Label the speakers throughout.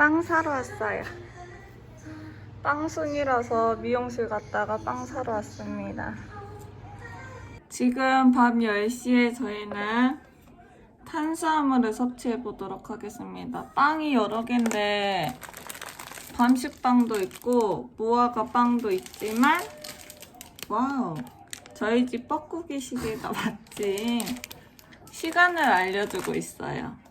Speaker 1: 빵 사러 왔어요. 빵순이라서 미용실 갔다가 빵 사러 왔습니다. 지금 밤 10시에 저희는 탄수화물을 섭취해 보도록 하겠습니다. 빵이 여러 개인데 밤식빵도 있고 무화과 빵도 있지만 와우 저희 집 뻐꾸기 시계가 마침 시간을 알려주고 있어요.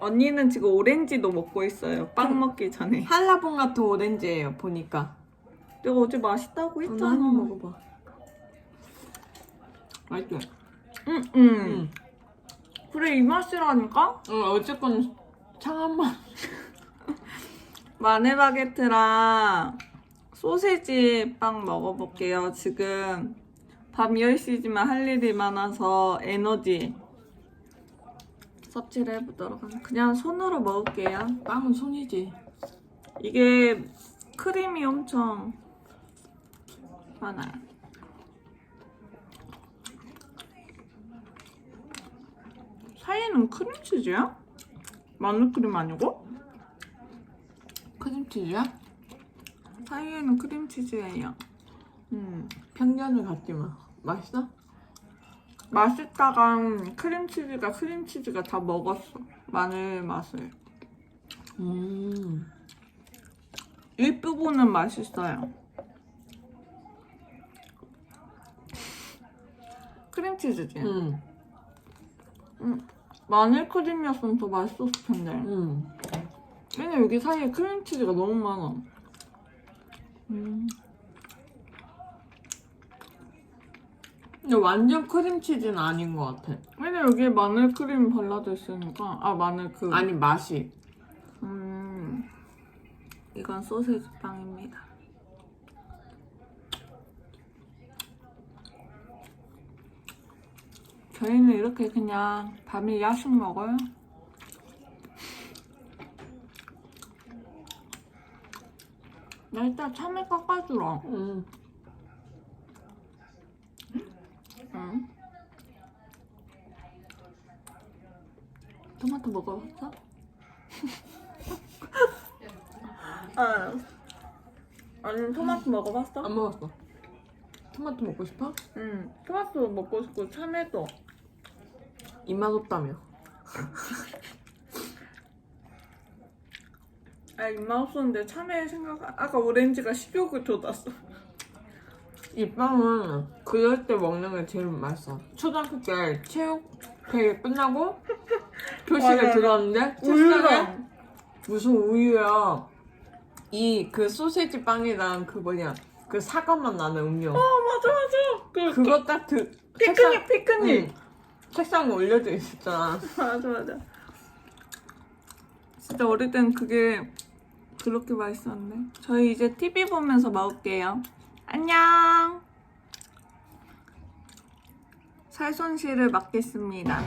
Speaker 1: 언니는 지금 오렌지도 먹고 있어요. 빵 먹기 전에.
Speaker 2: 한라봉 같은 오렌지예요 보니까
Speaker 1: 내가 어제 맛있다고 했잖아.
Speaker 2: 한번 먹어봐 맛있죠?
Speaker 1: 응, 응.
Speaker 2: 응.
Speaker 1: 그래 이 맛이라니까?
Speaker 2: 응 어쨌건 창한 맛
Speaker 1: 마늘 바게트랑 소세지 빵 먹어볼게요. 지금 밤 10시지만 할 일이 많아서 에너지 섭취를 해보도록 합니다. 그냥 손으로 먹을게요.
Speaker 2: 빵은 손이지
Speaker 1: 이게 크림이 엄청 많아요. 사이에는 크림치즈야? 마늘크림 아니고?
Speaker 2: 크림치즈야?
Speaker 1: 사이에는 크림치즈예요. 음.
Speaker 2: 편견을 갖지 마 맛있어?
Speaker 1: 맛있다가 크림치즈가 크림치즈가 다 먹었어. 마늘 맛을.
Speaker 2: 음
Speaker 1: 윗부분은 맛있어요. 크림치즈지?
Speaker 2: 응.
Speaker 1: 마늘 크림이었으면 더 맛있었을 텐데.
Speaker 2: 응.
Speaker 1: 왜냐면 여기 사이에 크림치즈가 너무 많아.
Speaker 2: 음. 근데 완전 크림치즈는 아닌 것 같아
Speaker 1: 왜냐면 여기에 마늘 크림 발라져 있으니까. 아, 마늘 그.
Speaker 2: 아니 맛이
Speaker 1: 음. 이건 소세지 빵입니다. 저희는 이렇게 그냥 밤에 야식 먹어요. 나 이따 참외 깎아주라.
Speaker 2: 응.
Speaker 1: 응. 토마토 먹어봤어? 아. 아니 토마토 먹어봤어?
Speaker 2: 안 먹었어 토마토 먹고 싶어?
Speaker 1: 응. 토마토 먹고 싶고 참외도.
Speaker 2: 입맛 없다며
Speaker 1: 아 입맛 없었는데 참외 생각 아까 오렌지가 식욕을 돋았어.
Speaker 2: 이 빵은 그럴 때 먹는 게 제일 맛있어. 초등학교 때 체육 대회 끝나고 교실에
Speaker 1: 맞아.
Speaker 2: 들어왔는데 책상에
Speaker 1: 우유랑
Speaker 2: 무슨 우유야. 이 그 소세지 빵이랑 그 뭐냐 그 사과맛 나는 음료.
Speaker 1: 어 맞아 맞아. 그, 그
Speaker 2: 그거 딱 드,
Speaker 1: 피크닉 피크닉.
Speaker 2: 응. 책상에 올려져 있었잖아.
Speaker 1: 맞아 맞아. 진짜 어릴 땐 그게 그렇게 맛있었는데. 저희 이제 TV 보면서 먹을게요. 안녕. 살손실을 맡겠습니다.